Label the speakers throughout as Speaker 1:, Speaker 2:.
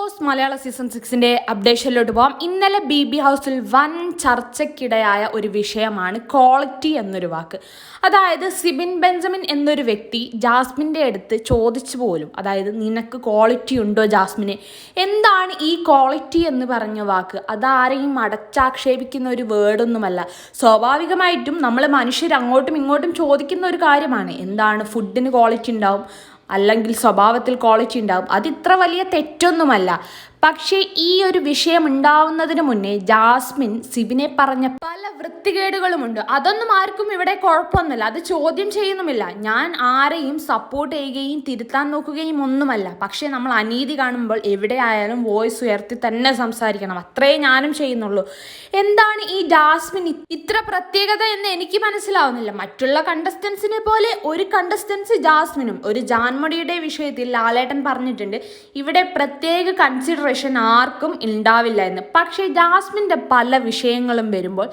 Speaker 1: Boss മലയാള season സിക്സിന്റെ അപ്ഡേഷനിലോട്ട് പോകാം ഇന്നലെ B B ഹൗസിൽ വൻ ചർച്ചയ്ക്കിടയായ ഒരു വിഷയമാണ് ക്വാളിറ്റി എന്നൊരു വാക്ക്. അതായത് സിബിൻ ബെഞ്ചമിൻ എന്നൊരു വ്യക്തി ജാസ്മിന്റെ അടുത്ത് ചോദിച്ചു പോലും അതായത് നിനക്ക് ക്വാളിറ്റി ഉണ്ടോ ജാസ്മിന്? എന്താണ് ഈ ക്വാളിറ്റി എന്ന് പറഞ്ഞ വാക്ക്? അതാരെയും അടച്ചാക്ഷേപിക്കുന്ന ഒരു വേർഡൊന്നുമല്ല സ്വാഭാവികമായിട്ടും നമ്മൾ മനുഷ്യർ അങ്ങോട്ടും ഇങ്ങോട്ടും ചോദിക്കുന്ന ഒരു കാര്യമാണ്. എന്താണ് ഫുഡിന് ക്വാളിറ്റി ഉണ്ടാവും? അല്ലെങ്കിൽ സ്വഭാവത്തിൽ ക്വാളിറ്റി ഉണ്ടാകും അതിത്ര വലിയ തെറ്റൊന്നുമല്ല. പക്ഷേ ഈ ഒരു വിഷയം ഉണ്ടാവുന്നതിന് മുന്നേ ജാസ്മിൻ സിബിനെ പറഞ്ഞ പല വൃത്തികേടുകളുമുണ്ട്. അതൊന്നും ആർക്കും ഇവിടെ കുഴപ്പമൊന്നുമില്ല. അത് ചോദ്യം ചെയ്യുന്നുമില്ല. ഞാൻ ആരെയും സപ്പോർട്ട് ചെയ്യുകയും തിരുത്താൻ നോക്കുകയും ഒന്നുമല്ല. പക്ഷേ നമ്മൾ അനീതി കാണുമ്പോൾ എവിടെയായാലും വോയിസ് ഉയർത്തി തന്നെ സംസാരിക്കണം. അത്രേ ഞാനും ചെയ്യുന്നുള്ളൂ. എന്താണ് ഈ ജാസ്മിൻ ഇത്ര പ്രത്യേകത എന്ന് എനിക്ക് മനസ്സിലാവുന്നില്ല. മറ്റുള്ള കണ്ടസ്റ്റൻസിനെ പോലെ ഒരു കണ്ടസ്റ്റൻസ് ജാസ്മിനും ഒരു ജാൻമണിയുടെ വിഷയത്തിൽ ലാലേട്ടൻ പറഞ്ഞിട്ടുണ്ട് ഇവിടെ പ്രത്യേക കൺസിഡറേഷൻ ആർക്കും ഉണ്ടാവില്ല എന്ന്. പക്ഷേ ജാസ്മിന്റെ പല വിഷയങ്ങളും വരുമ്പോൾ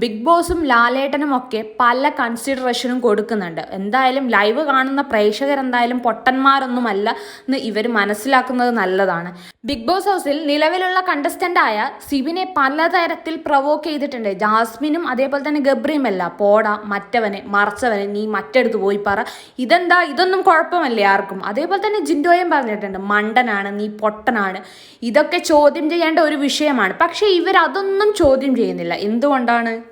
Speaker 1: ബിഗ് ബോസും ലാലേട്ടനും ഒക്കെ പല കൺസിഡറേഷനും കൊടുക്കുന്നുണ്ട്. എന്തായാലും ലൈവ് കാണുന്ന പ്രേക്ഷകർ എന്തായാലും പൊട്ടന്മാരൊന്നുമല്ല എന്ന് ഇവർ മനസ്സിലാക്കുന്നത് നല്ലതാണ്. ബിഗ് ബോസ് ഹൗസിൽ നിലവിലുള്ള കണ്ടസ്റ്റന്റായ സിബിനെ പലതരത്തിൽ പ്രൊവോക്ക് ചെയ്തിട്ടുണ്ട്. ജാസ്മിനും അതേപോലെ തന്നെ ഗബ്രിയുമല്ല. പോട മറ്റവനെ മറച്ചവനെ നീ മറ്റെടുത്ത് പോയി പറ. ഇതെന്താ? ഇതൊന്നും കുഴപ്പമല്ലേ ആർക്കും. അതേപോലെ തന്നെ ജിൻഡോയും പറഞ്ഞിട്ടുണ്ട് മണ്ടനാണ് നീ പൊട്ടനാണ്. ഇതൊക്കെ ചോദ്യം ചെയ്യേണ്ട ഒരു വിഷയമാണ്. പക്ഷേ ഇവർ അതൊന്നും ചോദ്യം ചെയ്യുന്നില്ല. എന്തുകൊണ്ടാണ്?